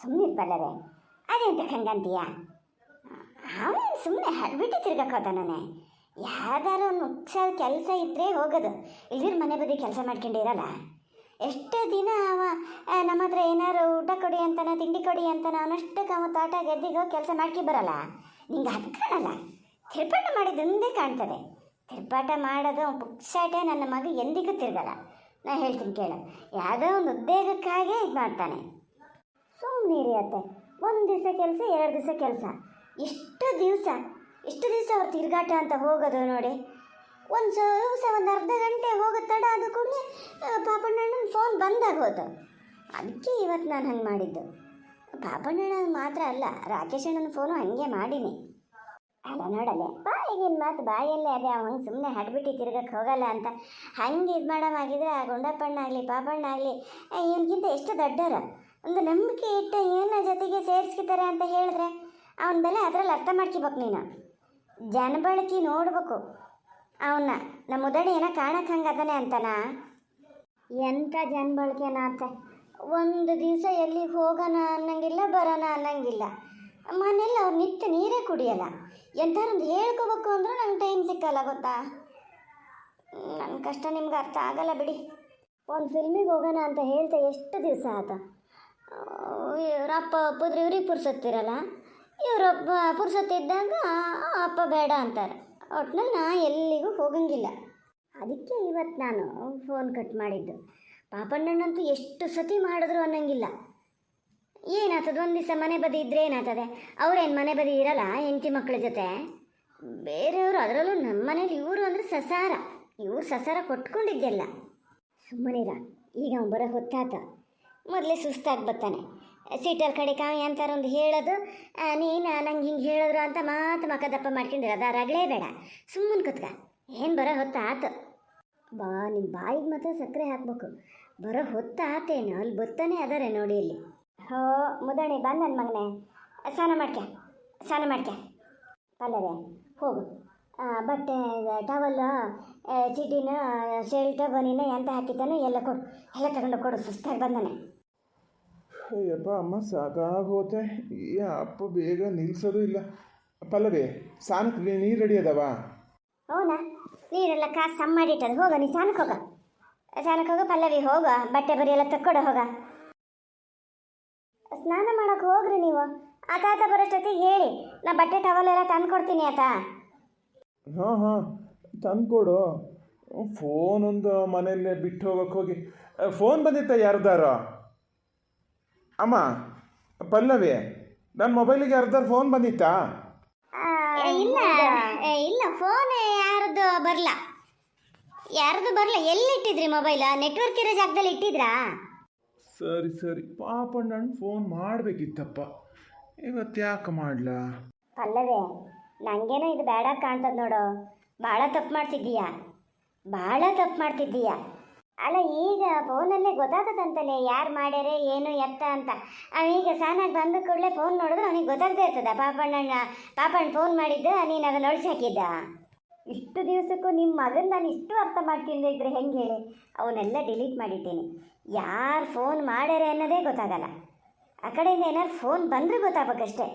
ಸುಮ್ಮನೆ ಬಲ್ಲರೆ ಅದೆಂತ ಹಂಗಂತೀಯ? ಅವನು ಸುಮ್ಮನೆ ಹಡ್ಬಿಟ್ಟು ತಿರ್ಗಕ್ಕೋದ ನಾನೇ ಯಾವ್ದಾರು ಮುಖ್ಯ ಕೆಲಸ ಇದ್ದರೆ ಹೋಗೋದು. ಇಲ್ದಿರ ಮನೆ ಬದಿ ಕೆಲಸ ಮಾಡ್ಕೊಂಡಿರಲ್ಲ ಎಷ್ಟು ದಿನ ಅವ ನಮ್ಮ ಹತ್ರ ಏನಾರು ಊಟ ಕೊಡಿ ಅಂತಾನ, ತಿಂಡಿ ಕೊಡಿ ಅಂತಾನ ಅವನಷ್ಟಕ್ಕೆ ಅವ ತೋಟ ಗೆದ್ದಿಗೆ ಕೆಲಸ ಮಾಡ್ಕಿ ಬರಲ್ಲ. ನಿಂಗೆ ಅದು ಕಾಣಲ್ಲ. ತಿರ್ಪಾಟ ಮಾಡಿದ್ದೊಂದೇ ಕಾಣ್ತದೆ. ತಿರ್ಪಾಟ ಮಾಡೋದು ಪುಕ್ಸಾಟೆ ನನ್ನ ಮಗ ಎಂದಿಗೂ ತಿರ್ಗಲ್ಲ. ನಾ ಹೇಳ್ತೀನಿ ಕೇಳು. ಯಾವುದೋ ಒಂದು ಉದ್ಯೋಗಕ್ಕಾಗೇ ಇದು ಮಾಡ್ತಾನೆ ಸುಮ್ಮನೆ ಒಂದು ದಿವಸ ಕೆಲಸ, ಎರಡು ದಿವಸ ಕೆಲಸ. ಎಷ್ಟು ದಿವಸ ಎಷ್ಟು ದಿವಸ ಅವ್ರು ತಿರುಗಾಟ ಅಂತ ಹೋಗೋದು ನೋಡಿ. ಒಂದು ದಿವಸ ಒಂದು ಅರ್ಧ ಗಂಟೆ ಹೋಗೋದು ತಡ, ಅದು ಕೂಡಲೇ ಪಾಪಣ್ಣನ ಫೋನ್ ಬಂದಾಗೋದು ಅದಕ್ಕೆ ಇವತ್ತು ನಾನು ಹಂಗೆ ಮಾಡಿದ್ದು. ಪಾಪಣ್ಣನ ಮಾತ್ರ ಅಲ್ಲ ರಾಕೇಶ್ ಅಣ್ಣನ ಫೋನು ಹಂಗೆ ಮಾಡೀನಿ. ಅಲ್ಲ ನೋಡಲೆ, ಬಾಯಿಗಿನ ಮಾತು, ಬಾಯಲ್ಲೇ ಅದೇ ಅವನು ಸುಮ್ಮನೆ ಹಡ್ಬಿಟ್ಟು ತಿರ್ಗಕ್ಕೆ ಹೋಗಲ್ಲ ಅಂತ. ಹಂಗೆ ಇದು ಮಾಡೋಮಾಗಿದ್ರೆ ಆ ಗುಂಡಪ್ಪಣ್ಣ ಆಗಲಿ ಪಾಪಣ್ಣ ಆಗಲಿ ಇವನಿಗಿಂತ ಎಷ್ಟು ದೊಡ್ಡವರು ಒಂದು ನಂಬಿಕೆ ಇಟ್ಟು ಏನ ಜೊತೆಗೆ ಸೇರಿಸ್ಕಿತಾರೆ ಅಂತ ಹೇಳಿದ್ರೆ ಅವನ ಬೆಲೆ ಅದರಲ್ಲಿ ಅರ್ಥ ಮಾಡ್ಕೋಬೇಕು ನೀನು. ಜನಬಳಕೆ ನೋಡ್ಬೇಕು. ಅವನ್ನ ನಮ್ಮ ಉದಡಿ ಏನೋ ಕಾಣಕ್ಕೆ ಹಂಗೆ ಅದನ್ನೇ ಅಂತನ? ಎಂಥ ಜನಬಳಕೆನ ಅಂತ. ಒಂದು ದಿವಸ ಎಲ್ಲಿಗೆ ಹೋಗೋಣ ಅನ್ನಂಗಿಲ್ಲ ಬರೋಣ ಅನ್ನಂಗಿಲ್ಲ. ಮನೇಲಿ ಅವ್ರು ನಿತ್ಯ ನೀರೇ ಕುಡಿಯಲ್ಲ. ಎಂಥಾರೊಂದು ಹೇಳ್ಕೋಬೇಕು ಅಂದ್ರೆ ನಂಗೆ ಟೈಮ್ ಸಿಕ್ಕಲ್ಲ ಗೊತ್ತಾ? ನನ್ನ ಕಷ್ಟ ನಿಮ್ಗೆ ಅರ್ಥ ಆಗಲ್ಲ ಬಿಡಿ. ಒಂದು ಫಿಲ್ಮಿಗೆ ಹೋಗೋಣ ಅಂತ ಹೇಳ್ತಾ ಎಷ್ಟು ದಿವಸ ಆತ? ಅಪ್ಪ ಒಪ್ಪಿದ್ರೆ ಇವ್ರಿಗೆ ಪುರ್ಸತ್ತಿರಲ್ಲ, ಇವರೊಬ್ಬ ಪುರ್ಸತ್ತಿದ್ದಾಗ ಅಪ್ಪ ಬೇಡ ಅಂತಾರೆ. ಒಟ್ನಲ್ಲಿ ನಾ ಎಲ್ಲಿಗೂ ಹೋಗಂಗಿಲ್ಲ. ಅದಕ್ಕೆ ಇವತ್ತು ನಾನು ಫೋನ್ ಕಟ್ ಮಾಡಿದ್ದು. ಪಾಪಣ್ಣನಂತೂ ಎಷ್ಟು ಸತಿ ಮಾಡಿದ್ರು ಅನ್ನಂಗಿಲ್ಲ. ಏನಾಗ್ತದೆ ಒಂದು ದಿವಸ ಮನೆ ಬದಿ ಇದ್ರೆ ಏನಾಗ್ತದೆ ಅವ್ರೇನು ಮನೆ ಬದಿ ಇರಲ್ಲ, ಹೆಂಡತಿ ಮಕ್ಕಳ ಜೊತೆ? ಬೇರೆಯವರು ಅದರಲ್ಲೂ ನಮ್ಮ ಮನೇಲಿ ಇವರು ಅಂದರೆ ಸಸಾರ. ಇವ್ರು ಸಸಾರ ಕೊಟ್ಕೊಂಡಿದ್ದೆಲ್ಲ. ಸುಮ್ಮನಿರ. ಈಗ ಅವ್ನು ಬರೋ ಹೊತ್ತಾತ. ಮೊದಲೇ ಸುಸ್ತಾಗಿ ಬರ್ತಾನೆ. ಸೀಟರ್ ಕಡೆ ಕಾವಿ ಅಂತಾರ ಒಂದು ಹೇಳೋದು ನೀನು ನಂಗೆ ಹಿಂಗೆ ಹೇಳಿದ್ರು ಅಂತ ಮಾತು ಮಕ ದಪ್ಪ ಮಾಡ್ಕೊಂಡಿರೋದು ರಗಳೇ ಬೇಡ. ಸುಮ್ಮನೆ ಕುತ್ಕ. ಏನು ಬರೋ ಹೊತ್ತಾತು. ಬಾ ನಿಮ್ಮ ಬಾಯಿಗೆ ಮಾತ್ರ ಸಕ್ಕರೆ ಹಾಕ್ಬೇಕು. ಬರೋ ಹೊತ್ತಾತೇನು? ಅಲ್ಲಿ ಬರ್ತಾನೆ ಅದಾರೆ ನೋಡಿ ಇಲ್ಲಿ. ಹೋ, ಮುದಣಿ ಬಂದ ನನ್ನ ಮಗನೇ. ಸ್ನಾನ ಮಾಡ್ಕ ಸ್ನಾನ ಮಾಡ್ಕ. ಪಲ್ಲವೆ ಹೋಗು. ಬಟ್ಟೆ ಟವಲ್ ಚೀಟಿನ ಶೇಲ್ಟ ಬನಿನ ಎಂತ ಹಾಕಿದ್ದಾನೋ ಎಲ್ಲ ಕೊಡು. ಎಲ್ಲ ತಗೊಂಡು ಕೊಡು, ಸುಸ್ತಾಗಿ ಬಂದಾನೆ. ಅಯ್ಯಪ್ಪ ಅಮ್ಮ ಸಾಕಾಗೋತೆ. ಈ ಅಪ್ಪ ಬೇಗ ನಿಲ್ಸೋದು ಇಲ್ಲ. ಪಲ್ಲವಿ ಸ್ನಾನಕ್ಕೆ ನೀರು ರೆಡಿ ಅದಾವ? ಹೌದಾ? ನೀರೆಲ್ಲ ಕಾಸು ಸಮ್ ಮಾಡಿಟ್ಟದು. ಹೋಗ ನೀ ಸ್ನಾನಕ್ಕೆ ಹೋಗ. ಸ್ನಾನಕ್ಕೆ ಹೋಗ ಪಲ್ಲವಿ ಹೋಗ. ಬಟ್ಟೆ ಬರಿ ಎಲ್ಲ ತಕ್ಕೊಡು ಹೋಗ. ಸ್ನಾನ ಮಾಡಕ್ಕೆ ಹೋಗ್ರಿ ನೀವು. ಆತ ಆತ ಬರೋಷ್ಟೊತ್ತಿಗೆ ಹೇಳಿ. ನಾ ಬಟ್ಟೆ ಟವಲ್ ಎಲ್ಲ ತಂದು ಕೊಡ್ತೀನಿ ಆತ. ಹಾಂ ಹಾಂ. ತಂದ್ಕೊಡು ಫೋನ್ ಒಂದು ಮನೆಯಲ್ಲೇ ಬಿಟ್ಟು ಹೋಗಕ್ಕೆ ಹೋಗಿ. ಫೋನ್ ಬಂದಿತ್ತ ಯಾರ್ದಾರ? ಅಮ್ಮ ಪಲ್ಲವಿ ನನ್ನ ಮೊಬೈಲಿಗೆ ಯಾರ್ದಾರು ಫೋನ್ ಬಂದಿತ್ತಾ? ಇಲ್ಲ. ಇಲ್ಲ ಫೋನ್ ಯಾರ್ದು ಬರಲ್ಲ ಯಾರ್ದು ಬರಲ್ಲ ಎಲ್ಲಿಟ್ಟಿದ್ರಿ ಮೊಬೈಲ್ ನೆಟ್ವರ್ಕ್ ಇರೋ ಜಾಗದಲ್ಲಿ ಇಟ್ಟಿದ್ರಾ? ಸರಿ ಸರಿ. ಪಾಪಣ್ಣ ಫೋನ್ ಮಾಡಬೇಕಿತ್ತಪ್ಪ. ಇವತ್ತು ಯಾಕೆ ಮಾಡ್ಲಾ? ಪಲ್ಲವೇ ನಂಗೇನೋ ಇದು ಬೇಡ ಕಾಣ್ತದ ನೋಡು. ಭಾಳ ತಪ್ಪು ಮಾಡ್ತಿದ್ದೀಯಾ? ಭಾಳ ತಪ್ಪು ಮಾಡ್ತಿದ್ದೀಯ? ಅಲ್ಲ, ಈಗ ಫೋನಲ್ಲೇ ಗೊತ್ತಾಗತ್ತಂತಲೇ ಯಾರು ಮಾಡ್ಯಾರೆ, ಏನು ಎತ್ತ ಅಂತ. ಅವೀಗ ಸಾನಾಗಿ ಬಂದ ಕೂಡಲೇ ಫೋನ್ ನೋಡಿದ್ರೆ ಅವನಿಗೆ ಗೊತ್ತಾಗ್ತಾ ಇರ್ತದ ಪಾಪಣ್ಣನ ಪಾಪಣ್ಣ ಫೋನ್ ಮಾಡಿದ್ದು, ನೀನು ಅದನ್ನ ಹಾಕಿದ್ದ. ಇಷ್ಟು ದಿವಸಕ್ಕೂ ನಿಮ್ಮ ಮಗನ ನಾನು ಇಷ್ಟು ಅರ್ಥ ಮಾಡ್ಕೊಂಡಿದ್ದೆ ಇದ್ರೆ ಹೆಂಗೆ ಹೇಳಿ? ಅವನ್ನೆಲ್ಲ ಡಿಲೀಟ್ ಮಾಡಿದ್ದೀನಿ ಯಾರು ಫೋನ್ ಮಾಡ್ಯಾರೆ ಅನ್ನೋದೇ ಗೊತ್ತಾಗಲ್ಲ. ಆ ಕಡೆಯಿಂದ ಏನಾದ್ರು ಫೋನ್ ಬಂದರೆ ಗೊತ್ತಾಗಬೇಕಷ್ಟೇ.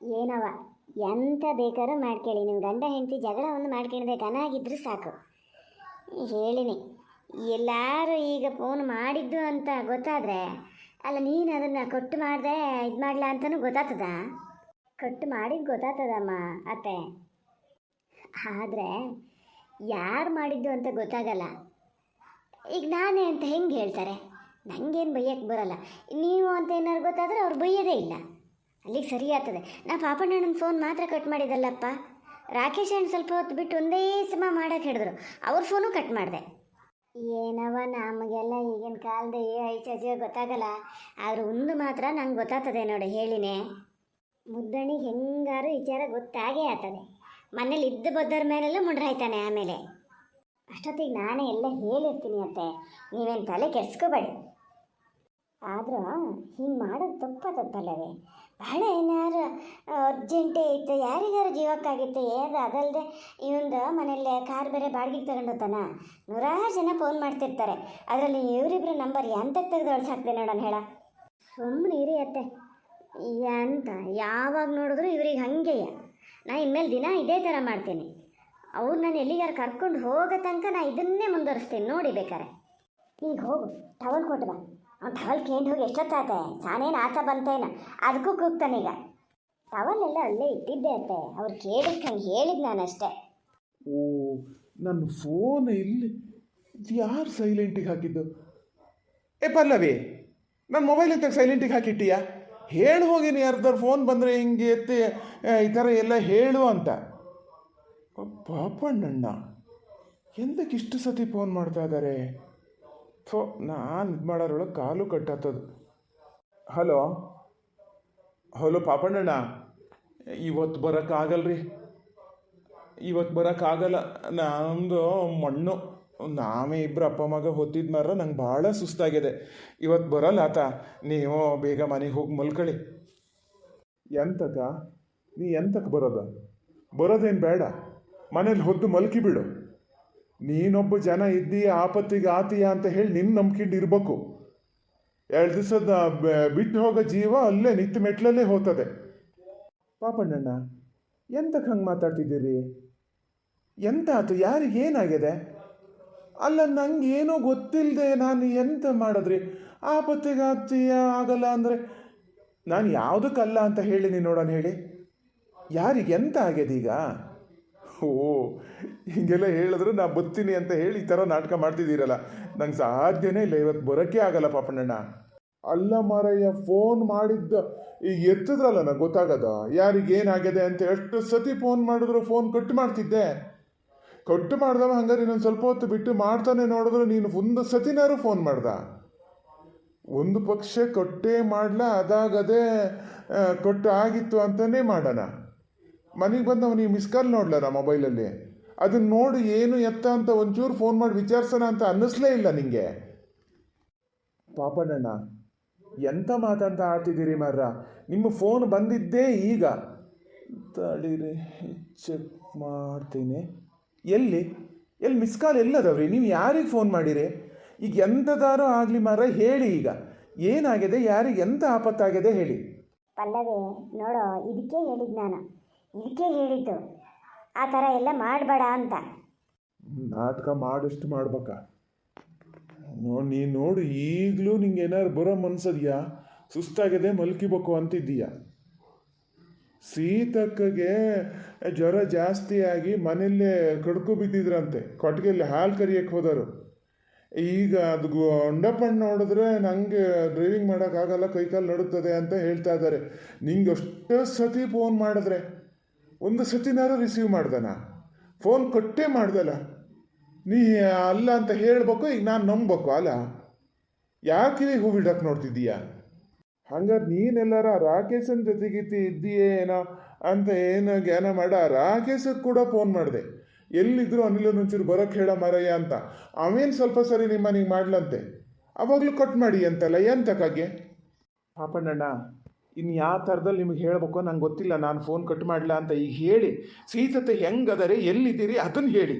ಏನವ ಎಂಥ ಬೇಕಾದ್ರೂ ಮಾಡ್ಕೇಳಿ ನಿಮ್ಮ ಗಂಡ ಹೆಂಡತಿ ಜಗಳವನ್ನು ಒಂದು ಮಾಡ್ಕೊಂಡಿದೆ ಚೆನ್ನಾಗಿದ್ರು ಸಾಕು. ಹೇಳಿನಿ. ಎಲ್ಲರೂ ಈಗ ಫೋನ್ ಮಾಡಿದ್ದು ಅಂತ ಗೊತ್ತಾದರೆ, ಅಲ್ಲ ನೀನು ಅದನ್ನು ಕೊಟ್ಟು ಮಾಡಿದೆ, ಇದು ಮಾಡಲ ಅಂತಲೂ ಗೊತ್ತಾಗ್ತದ? ಕೊಟ್ಟು ಮಾಡಿದ್ದು ಗೊತ್ತಾಗ್ತದಮ್ಮ ಅತ್ತೆ. ಆದರೆ ಯಾರು ಮಾಡಿದ್ದು ಅಂತ ಗೊತ್ತಾಗಲ್ಲ. ಈಗ ನಾನೇ ಅಂತ ಹೆಂಗೆ ಹೇಳ್ತಾರೆ? ನನಗೇನು ಬೈಯಕ್ಕೆ ಬರಲ್ಲ. ನೀವು ಅಂತ ಏನಾದ್ರು ಗೊತ್ತಾದರೆ ಅವ್ರು ಬೈಯೋದೇ ಇಲ್ಲ. ಅಲ್ಲಿಗೆ ಸರಿ ಆಗ್ತದೆ. ನಾ ಪಾಪಣ್ಣನ ಫೋನ್ ಮಾತ್ರ ಕಟ್ ಮಾಡಿದಲ್ಲಪ್ಪ ರಾಕೇಶ್ ಅಣ್ಣ ಸ್ವಲ್ಪ ಹೊತ್ತು ಬಿಟ್ಟು ಒಂದೇ ಸಮ ಮಾಡಕ್ಕೆ ಹಿಡಿದ್ರು ಅವ್ರ ಫೋನು ಕಟ್ ಮಾಡಿದೆ. ಏನವ ನಮಗೆಲ್ಲ ಈಗಿನ ಕಾಲದ ಏ ಐಚಾಚೆ ಗೊತ್ತಾಗಲ್ಲ, ಆದ್ರೆ ಒಂದು ಮಾತ್ರ ನಂಗೆ ಗೊತ್ತಾಗ್ತದೆ ನೋಡಿ ಹೇಳಿನೇ. ಮುದ್ದಣಿಗೆ ಹೆಂಗಾರು ವಿಚಾರ ಗೊತ್ತಾಗೇ ಆಗ್ತದೆ. ಮನೇಲಿ ಇದ್ದ ಬದ್ದರ ಮೇಲೆಲ್ಲ ಮುಂಡ್ರಾಯ್ತಾನೆ ಆಮೇಲೆ. ಅಷ್ಟೊತ್ತಿಗೆ ನಾನೇ ಎಲ್ಲ ಹೇಳಿರ್ತೀನಿ ಅತ್ತೆ. ನೀವೇನು ತಲೆ ಕೆಡ್ಸ್ಕೋಬೇಡಿ. ಆದರೂ ಹಿಂಗೆ ಮಾಡೋದು ತಪ್ಪತ್ತಲ್ಲವೇ ಭಾಳ ಏನಾರು ಅರ್ಜೆಂಟೇ ಇತ್ತು ಯಾರಿಗಾರು ಜೀವಕ್ಕಾಗಿತ್ತು ಏದು ಅದಲ್ಲದೆ ಇವಂದು ಮನೆಯಲ್ಲೇ ಕಾರ್ ಬೇರೆ ಬಾಡಿಗೆಗೆ ತಗೊಂಡೋತಾನ ನೂರಾರು ಜನ ಫೋನ್ ಮಾಡ್ತಿರ್ತಾರೆ. ಅದರಲ್ಲಿ ಇವರಿಬ್ರು ನಂಬರ್ ಎಂತಕ್ಕೆ ತೆಗೆದು ಹಾಕ್ದೆ ನೋಡೋಣ ಹೇಳ. ಸುಮ್ಮನೆ ಇರಿ ಅತ್ತೆ. ಎಂತ? ಯಾವಾಗ ನೋಡಿದ್ರು ಇವ್ರಿಗೆ ಹಂಗೆಯ ನಾ ಇನ್ಮೇಲೆ ದಿನ ಇದೇ ಥರ ಮಾಡ್ತೀನಿ. ಅವ್ರು ನಾನು ಎಲ್ಲಿಗಾರು ಕರ್ಕೊಂಡು ಹೋಗೋ ತನಕ ನಾ ಇದನ್ನೇ ಮುಂದುವರಿಸ್ತೀನಿ. ನೋಡಿ ಬೇಕಾರೆ. ಈಗ ಹೋಗು. ಟವಲ್ ಕೊಟ್ಟು ಬಾ. ಅವ್ನು ಟವಲ್ ಕೇಂದ್ರ ಹೋಗಿ ಎಷ್ಟೊತ್ತಾತೆ ತಾನೇನು ಆತ ಬಂತೇನ? ಅದಕ್ಕೂ ಕೂಗ್ತಾನೀಗ ಎಲ್ಲ ಅಲ್ಲೇ ಇಟ್ಟಿದ್ದೆ ಅತ್ತೆ. ಅವ್ರು ಕೇಳಿದ್ ಹಂಗೆ ಹೇಳಿದ್ ನಾನು ಅಷ್ಟೇ ಓ, ನನ್ನ ಫೋನ್ ಇಲ್ಲಿ ಯಾರು ಸೈಲೆಂಟಿಗೆ ಹಾಕಿದ್ದು? ಏ, ಪಲ್ಲವಿ ನನ್ನ ಮೊಬೈಲ್ ಅಂತ ಸೈಲೆಂಟಿಗೆ ಹಾಕಿಟ್ಟಿಯಾ? ಹೇಳಿ ಹೋಗಿನಿ, ಯಾರ್ದಾರು ಫೋನ್ ಬಂದರೆ ಹಿಂಗೆ ಎತ್ತಿ ಈ ಥರ ಎಲ್ಲ ಹೇಳು ಅಂತ. ಪಾಪಣ್ಣಣ್ಣ ಎಂದಕ್ಕೆ ಇಷ್ಟು ಸತಿ ಫೋನ್ ಮಾಡ್ತಾ ಇದ್ದಾರೆ ಥೋ ನಾನು ಇದು ಮಾಡೋರೊಳಗೆ ಕಾಲು ಕಟ್ಟಾತದು ಹಲೋ ಹಲೋ ಪಾಪಣ್ಣಣ್ಣ? ಇವತ್ತು ಬರೋಕ್ಕಾಗಲ್ರಿ ಇವತ್ತು ಬರೋಕ್ಕಾಗಲ್ಲ ನಮ್ಮದು ಮಣ್ಣು, ನಾವೇ ಇಬ್ಬರು ಅಪ್ಪ ಮಗ ಹೊತ್ತಿದ ಮಾರ ನಂಗೆ ಭಾಳ ಸುಸ್ತಾಗಿದೆ. ಇವತ್ತು ಬರಲ್ಲ ಆತ. ನೀವು ಬೇಗ ಮನೆಗೆ ಹೋಗಿ ಮಲ್ಕೊಳ್ಳಿ ಎಂತಕ್ಕ? ನೀ ಎಂತಕ್ಕೆ ಬರೋದ? ಬರೋದೇನು ಬೇಡ. ಮನೇಲಿ ಹೊದ್ದು ಮಲ್ಕಿ ಬಿಡು ನೀನೊಬ್ಬ ಜನ ಇದ್ದೀಯ, ಆಪತ್ತಿಗೆ ಆತೀಯ ಅಂತ ಹೇಳಿ ನಿನ್ನ ನಂಬ್ಕೊಂಡು ಇರಬೇಕು ಎರಡು ದಿವಸದ ಬಿಟ್ಟು ಹೋಗೋ ಜೀವ ಅಲ್ಲೇ ನಿತ್ತ ಮೆಟ್ಲಲ್ಲೇ ಹೋಗ್ತದೆ. ಪಾಪಣ್ಣಣ್ಣ ಎಂತಕ್ಕೆ ಹಂಗೆ ಮಾತಾಡ್ತಿದ್ದೀರಿ? ಎಂತ ಆತು ಯಾರಿಗೆ ಏನಾಗಿದೆ? ಅಲ್ಲ, ನಂಗೆ ಏನೋ ಗೊತ್ತಿಲ್ಲದೆ ನಾನು ಎಂತ ಮಾಡಿದ್ರಿ? ಆಪತ್ತಿಗೆ ಆತೀಯ, ಆಗಲ್ಲ ಅಂದರೆ ನಾನು ಯಾವುದಕ್ಕಲ್ಲ ಅಂತ ಹೇಳಿ ನೀನು ನೋಡೋಣ ಹೇಳಿ. ಯಾರಿಗೆ ಎಂತ ಆಗ್ಯದ ಈಗ? ಓ, ಹಿಂಗೆಲ್ಲ ಹೇಳಿದ್ರೆ ನಾ ಬತ್ತೀನಿ ಅಂತ ಹೇಳಿ ಈ ಥರ ನಾಟಕ ಮಾಡ್ತಿದ್ದೀರಲ್ಲ. ನಂಗೆ ಸಾಧ್ಯನೇ ಇಲ್ಲ ಇವತ್ತು ಬರೋಕ್ಕೆ ಆಗಲ್ಲ ಪಾಪಣ್ಣಣ್ಣ. ಅಲ್ಲ ಮಾರಯ್ಯ ಫೋನ್ ಮಾಡಿದ್ದ. ಈಗ ಎತ್ತಿದ್ರಲ್ಲ ನಂಗೆ ಗೊತ್ತಾಗದ? ಯಾರಿಗೇನಾಗಿದೆ ಅಂತ ಎಷ್ಟು ಸತಿ ಫೋನ್ ಮಾಡಿದ್ರು ಫೋನ್ ಕಟ್ ಮಾಡ್ತಿದ್ದೆ. ಕಟ್ ಮಾಡ್ದವ ಹಂಗಾರೆ ಇನ್ನೊಂದು ಸ್ವಲ್ಪ ಹೊತ್ತು ಬಿಟ್ಟು ಮಾಡ್ತಾನೆ ನೋಡಿದ್ರೆ ನೀನು ಒಂದು ಸತಿನಾರು ಫೋನ್ ಮಾಡ್ದ. ಒಂದು ಪಕ್ಷ ಕೊಟ್ಟೇ ಮಾಡ್ಲಾ, ಅದಾಗದೇ ಕೊಟ್ಟು ಆಗಿತ್ತು ಅಂತಲೇ ಮಾಡೋಣ. ಮನೆಗೆ ಬಂದು ನೀವು ಮಿಸ್ ಕಾಲ್ ನೋಡ್ಲಾರ ಮೊಬೈಲಲ್ಲಿ ಅದನ್ನ ನೋಡಿ ಏನು ಎತ್ತ ಅಂತ ಒಂಚೂರು ಫೋನ್ ಮಾಡಿ ವಿಚಾರಿಸೋಣ ಅಂತ ಅನ್ನಿಸ್ಲೇ ಇಲ್ಲ ನಿಂಗೆ. ಪಾಪಣ್ಣಣ್ಣ, ಎಂತ ಮಾತಂತ ಆಡ್ತಿದ್ದೀರಿ ಮಾರ್ರ? ನಿಮ್ಮ ಫೋನ್ ಬಂದಿದ್ದೇ ಈಗ. ತಡೀರಿ ಚೆಕ್ ಮಾಡ್ತೀನಿ. ಎಲ್ಲಿ? ಎಲ್ಲಿ ಮಿಸ್ ಕಾಲ್ ಎಲ್ಲದವ್ರಿ? ನೀವು ಯಾರಿಗೆ ಫೋನ್ ಮಾಡಿರಿ? ಈಗ ಎಂಥದಾರೋ ಆಗಲಿ ಮಾರ ಹೇಳಿ ಈಗ. ಏನಾಗಿದೆ, ಯಾರಿಗೆ ಎಂಥ ಆಪತ್ತಾಗಿದೆ ಹೇಳಿ. ಪಲ್ಲವಿ, ನೋಡೋ ಇದಕ್ಕೆ ಹೇಳಿದ್ದು ನಾನು. ಇದಕ್ಕೆ ಹೇಳಿದ್ದು. ಆ ಥರ ಎಲ್ಲ ಮಾಡಬೇಡ ಅಂತ. ನಾಟಕ ಮಾಡಷ್ಟು ಮಾಡ್ಬೇಕಾ. ನೋಡಿ ನೀನು ನೋಡು, ಈಗಲೂ ನಿಂಗೆ ಏನಾದ್ರು ಬರೋ ಮನ್ಸದ್ಯಾ? ಸುಸ್ತಾಗಿದೆ, ಮಲ್ಕಿಬೇಕು ಅಂತಿದ್ದೀಯ? ಸೀತಕ್ಕಗೆ ಜ್ವರ ಜಾಸ್ತಿ ಆಗಿ ಮನೆಯಲ್ಲೇ ಕಡ್ಕೊ ಬಿದ್ದಿದ್ರಂತೆ. ಕೊಟ್ಟಿಗೆಯಲ್ಲಿ ಹಾಲು ಕರಿಯಕ್ಕೆ ಹೋದರು ಈಗ ಅದು ಗುಂಡಪ್ಪಣ್ಣ ನೋಡಿದ್ರೆ ನನಗೆ ಡ್ರೈವಿಂಗ್ ಮಾಡೋಕ್ಕಾಗಲ್ಲ, ಕೈಕಾಲು ನಡುತ್ತದೆ ಅಂತ ಹೇಳ್ತಾ ಇದ್ದಾರೆ. ನಿಂಗೆ ಅಷ್ಟು ಸತಿ ಫೋನ್ ಮಾಡಿದ್ರೆ. ಒಂದು ಸತಿನಾರು ರಿಸೀವ್ ಮಾಡ್ದನ? ಫೋನ್ ಕೊಟ್ಟೇ ಮಾಡ್ದಲ್ಲ? ನೀ ಅಲ್ಲ ಅಂತ ಹೇಳ್ಬೇಕು, ಈಗ ನಾನು ನಂಬಬೇಕು, ಅಲ್ಲ? ಯಾಕೆ ಹೂ ಬಿಡಕ್ಕೆ ನೋಡ್ತಿದ್ದೀಯ? ಹಂಗಾರೆ ನೀನೆಲ್ಲರ ರಾಕೇಶನ್ ಇದ್ದೀಯೇ ಏನೋ ಅಂತ ಏನು ಜ್ಞಾನ ಮಾಡ ರಾಕೇಶಕ್ಕೆ ಕೂಡ ಫೋನ್ ಮಾಡಿದೆ. ಎಲ್ಲಿದ್ರು ಅನಿಲ್ ಒಂಚೂರು ಬರೋಕ್ಕೆ ಹೇಳ ಮಾರಯ್ಯ ಅಂತ. ಅವೇನು ಸ್ವಲ್ಪ ಸರಿ ನಿಮ್ಮ ನೀವು ಮಾಡ್ಲಂತೆ? ಅವಾಗಲೂ ಕಟ್ ಮಾಡಿ ಅಂತಲ್ಲ ಎಂತಕ್ಕಾಗೆ ಪಾಪಣ್ಣಣ್ಣ ಇನ್ನು ಯಾವ ಥರದಲ್ಲಿ ನಿಮಗೆ ಹೇಳಬೇಕು ನಂಗೆ ಗೊತ್ತಿಲ್ಲ ನಾನು ಫೋನ್ ಕಟ್ ಮಾಡಲ ಅಂತ ಈಗ ಹೇಳಿ ಸೀತತೆ ಹೆಂಗದರೆ ಎಲ್ಲಿದ್ದೀರಿ ಅದನ್ನು ಹೇಳಿ.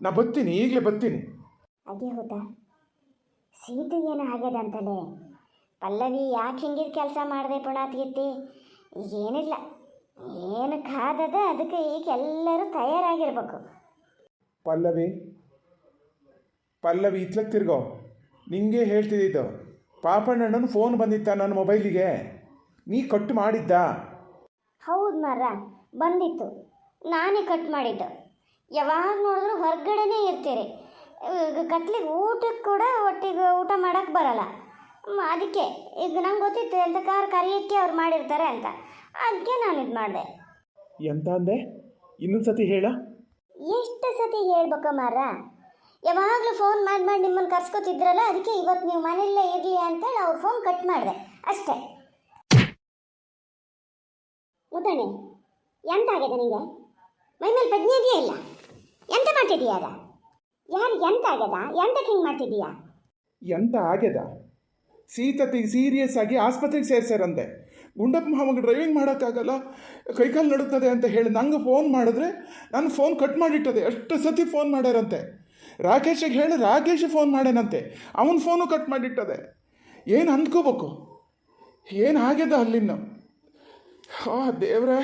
ನಾ ಬರ್ತೀನಿ ಈಗಲೇ ಬರ್ತೀನಿ ಹಾಗೆ ಸೀತೆ ಏನು ಆಗ್ಯದ ಅಂತಲೇ. ಪಲ್ಲವಿ ಯಾಕೆ ಹಿಂಗಿದ ಕೆಲಸ ಮಾಡಿದೆ ಪುಣಾತ್ಗಿತ್ತಿ? ಏನಿಲ್ಲ ಏನು ಕಾದದ ಅದಕ್ಕೆ ಈಗ ಎಲ್ಲರೂ ತಯಾರಾಗಿರ್ಬೇಕು. ಪಲ್ಲವಿ ಪಲ್ಲವಿ ಇತ್ಲಕ್ಕೆ ತಿರ್ಗೋ ನಿಂಗೆ ಹೇಳ್ತಿದ್ದಿದ್ದು ಪಾಪಣ್ಣನ ಫೋನ್ ಬಂದಿತ್ತ ನನ್ನ ಮೊಬೈಲಿಗೆ ನೀ ಕಟ್ ಮಾಡಿದ್ದ? ಹೌದು ಮರ ಬಂದಿತ್ತು. ನಾನೇ ಕಟ್ ಮಾಡಿದ್ದು. ಯಾವಾಗ ನೋಡಿದ್ರು ಹೊರಗಡೆನೇ ಇರ್ತೀರಿ. ಈಗ ಕತ್ಲಿಗೆ ಊಟಕ್ಕೆ ಕೂಡ ಒಟ್ಟಿಗೆ ಊಟ ಮಾಡೋಕ್ಕೆ ಬರಲ್ಲ. ಅದಕ್ಕೆ ಈಗ ನಂಗೆ ಗೊತ್ತಿತ್ತು ಎಂಥ ಕಾರ್ ಕರಿಯೋಕ್ಕೆ ಅವ್ರು ಮಾಡಿರ್ತಾರೆ ಅಂತ. ಅದಕ್ಕೆ ನಾನು ಇದು ಮಾಡಿದೆ. ಎಂತ ಅಂದೆ? ಇನ್ನೊಂದು ಸತಿ ಹೇಳ. ಎಷ್ಟು ಸತಿ ಹೇಳ್ಬೇಕ ಮಾರ ಯಾವಾಗಲೂ ಫೋನ್ ಮಾಡಿ ಮಾಡಿ ನಿಮ್ಮನ್ನು ಕರ್ಸ್ಕೊತಿದ್ರಲ್ಲ ಅದಕ್ಕೆ ಇವತ್ತು ನೀವು ಮನೆಯಲ್ಲೇ ಇರಲಿ ಅಂತೇಳಿ ಅವ್ರು ಫೋನ್ ಕಟ್ ಮಾಡಿದೆ. ಅಷ್ಟೇ. ಮುದ್ದಣೆ ಎಂತ ಆಗಿದೆ ನಿಂಗೆ? ಮೈ ಮೇಲೆ ಪ್ರಜ್ಞೆ ಇದೆಯಾ ಇಲ್ಲ? ಎಂತ ಮಾಡ್ತಿದ್ದೀಯಾ ಯಾರು ಎಂತ ಆಗ್ಯದ? ಎಂತಕ್ಕೆ ಹಿಂಗೆ ಮಾಡ್ತಿದೀಯಾ ಎಂತ ಆಗ್ಯದ? ಸೀತತಿ ಸೀರಿಯಸ್ ಆಗಿ ಆಸ್ಪತ್ರೆಗೆ ಸೇರ್ಸ್ಯಾರಂತೆ ಗುಂಡಪ್ಪ ಮಾಮಗೆ ಡ್ರೈವಿಂಗ್ ಮಾಡೋಕ್ಕಾಗಲ್ಲ? ಕೈಕಾಲು ನಡುತ್ತದೆ ಅಂತ ಹೇಳಿ ನಂಗೆ ಫೋನ್ ಮಾಡಿದ್ರೆ ನಾನು ಫೋನ್ ಕಟ್ ಮಾಡಿಟ್ಟದೆ. ಎಷ್ಟು ಸತಿ ಫೋನ್ ಮಾಡ್ಯಾರಂತೆ. ರಾಕೇಶಿಗೆ ಹೇಳಿ ರಾಕೇಶ್ ಫೋನ್ ಮಾಡ್ಯಾನಂತೆ. ಅವನ ಫೋನು ಕಟ್ ಮಾಡಿಟ್ಟದೆ. ಏನು ಅಂದ್ಕೋಬೇಕು? ಏನು ಆಗ್ಯದ ಅಲ್ಲಿನ್ನು? ಹಾ ದೇವ್ರೆ